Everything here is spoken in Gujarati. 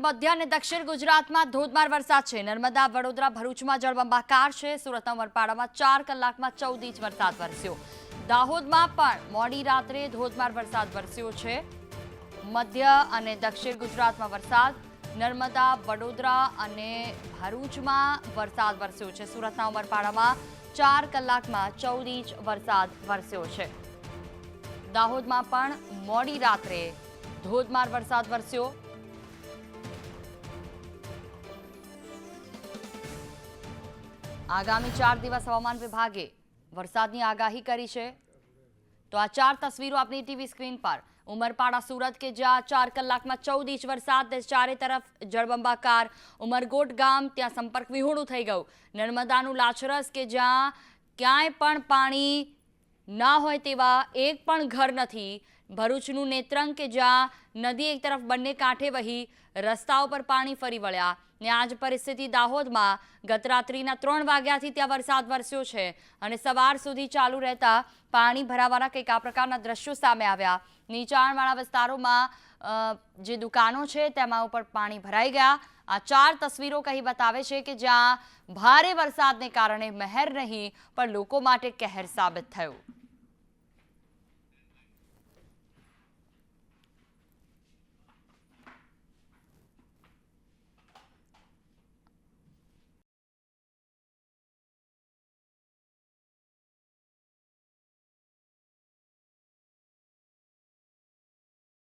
મધ્ય અને દક્ષિણ ગુજરાતમાં ધોધમાર વરસાદ છે. નર્મદા, વડોદરા, ભરૂચમાં જળબંબાકાર છે. સુરતના વરપાડામાં ચાર કલાકમાં ચૌદ ઇંચ વરસાદ વરસ્યો. દાહોદમાં પણ મોડી રાત્રે ધોધમાર વરસાદ વરસ્યો છે. મધ્ય અને દક્ષિણ ગુજરાતમાં વરસાદ. નર્મદા, વડોદરા અને ભરૂચમાં વરસાદ વરસ્યો છે. સુરતના ઉમરપાડામાં ચાર કલાકમાં ચૌદ ઇંચ વરસાદ વરસ્યો છે. દાહોદમાં પણ મોડી રાત્રે ધોધમાર વરસાદ વરસ્યો. આગામી ચાર દિવસ હવામાન વિભાગે વરસાદની આગાહી કરી છે. તો આ ચાર તસવીરો આપની ટીવી સ્ક્રીન પર. ઉમરપાડા સુરત કે જ્યાં ચાર કલાકમાં ચૌદ ઇંચ વરસાદ, ચારે તરફ જળબંબાકાર. ઉમરગોટ ગામ, ત્યાં સંપર્ક વિહોણું થઈ ગયું. નર્મદાનું લાછરસ કે જ્યાં ક્યાંય પણ પાણી ના હોય તેવા એક પણ ઘર નથી. ભરૂચનું નેત્રંગ કે જ્યાં નદી એક તરફ બંને કાંઠે વહી રસ્તાઓ પર પાણી ફરી વળ્યા ને આ જ પરિસ્થિતિ દાહોદમાં ગત રાત્રિના ત્રણ વાગ્યાથી ત્યાં વરસાદ વરસ્યો છે અને સવાર સુધી ચાલુ રહેતા પાણી ભરાવાના કંઈક આ પ્રકારના દ્રશ્યો સામે આવ્યા. નીચાણવાળા વિસ્તારોમાં જે દુકાનો છે તેમાં ઉપર પાણી ભરાઈ ગયા. આ ચાર તસવીરો કહી બતાવે છે કે જ્યાં ભારે વરસાદને કારણે મહેર નહીં પણ લોકો માટે કહેર સાબિત થયું.